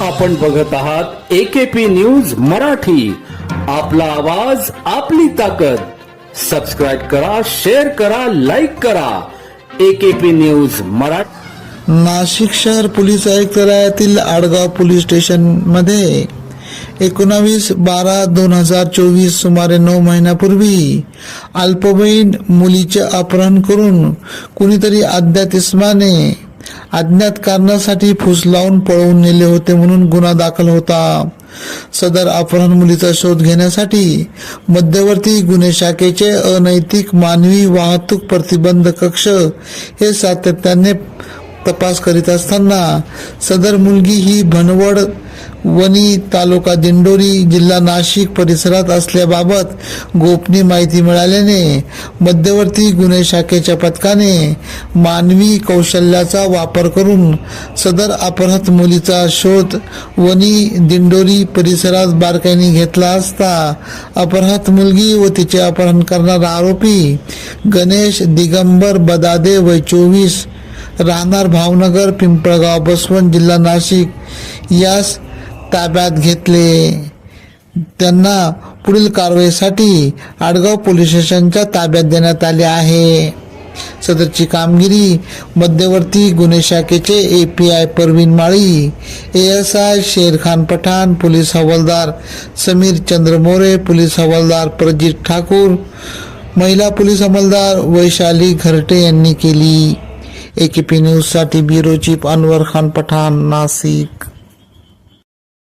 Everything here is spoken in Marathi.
आपण बघत आहात एकेपी न्यूज मराठी. आपला आवाज आपली ताकद. सबस्क्राईब करा शेअर करा लाईक करा. AKP news Marathi. नाशिक शहर पोलीस आयुक्तालयातील आडगाव पोलीस स्टेशनमध्ये एकोणावीस बारा दोन हजार चोवीस सुमारे नऊ महिन्यापूर्वी अल्पवयीन मुलीचे अपहरण करून कुणीतरी अज्ञात इस्माने अज्ञात कारणासाठी फुस लावून पळवून नेले होते म्हणून गुन्हा दाखल होता. सदर अपहरण मुलीचा शोध घेण्यासाठी मध्यवर्ती गुन्हे शाखेचे अनैतिक मानवी वाहतूक प्रतिबंध कक्ष हे सातत्याने तपास करीत असताना सदर मुलगी ही भनवड वणी तालुका दिंडोरी जिल्हा नाशिक परिसरात असल्याबाबत गोपनीय माहिती मिळाल्याने मध्यवर्ती गुन्हे शाखेच्या पथकाने मानवी कौशल्याचा वापर करून सदर अपहृत मुलीचा शोध वणी दिंडोरी परिसरात बारकाईने घेतला असता अपहृत मुलगी व तिचे अपहरण करणारा आरोपी गणेश दिगंबर बदादे वय चोवीस राहणार भावनगर पिंपळगाव बसवंत जिल्हा नाशिक. यास ताब्यात घेतले. त्यांना पुढील कारवाईसाठी आडगाव पोलीस स्टेशनच्या ताब्यात देण्यात आले आहे. सदरची कामगिरी मध्यवर्ती गुन्हे शाखेचे A P I Parveen Mali A S I Sherkhan Pathan police हवालदार समीर चंद्र मोरे पोलीस हवालदार प्रजित ठाकूर महिला पोलीस हवालदार वैशाली घरटे यांनी केली. एकेपी न्यूजसाठी ब्युरो चीफ अनवर खान पठाण नाशिक.